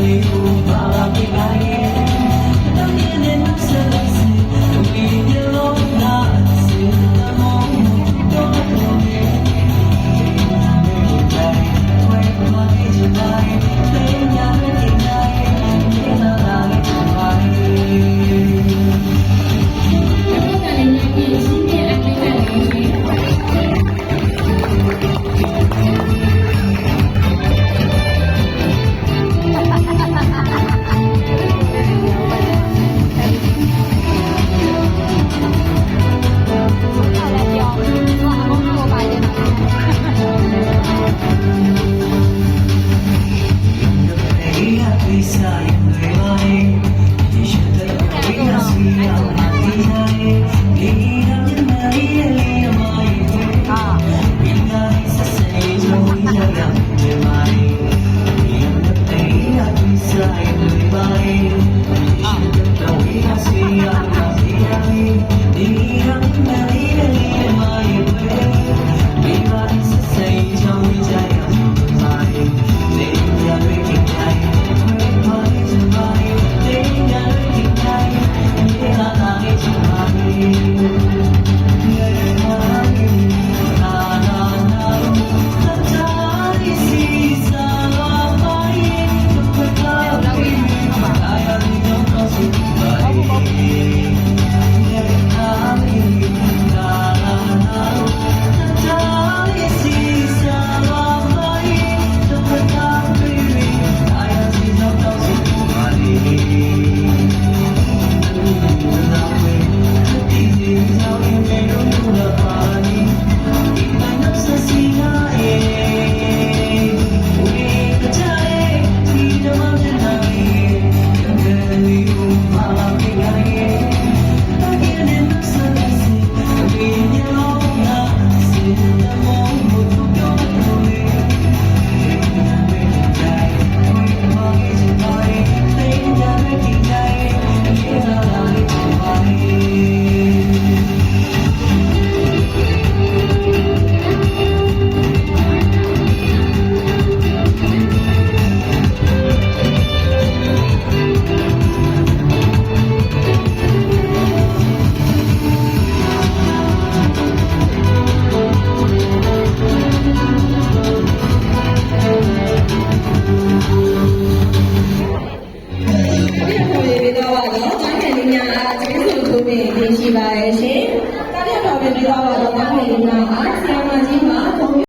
ပေး သွားပါတော့။တိုင်းနယ်လေးများအားကျေးဇူးပြုမိတင်ရှိပါရဲ့ရှင်။တားပြတော်ပြပေးသွားပါ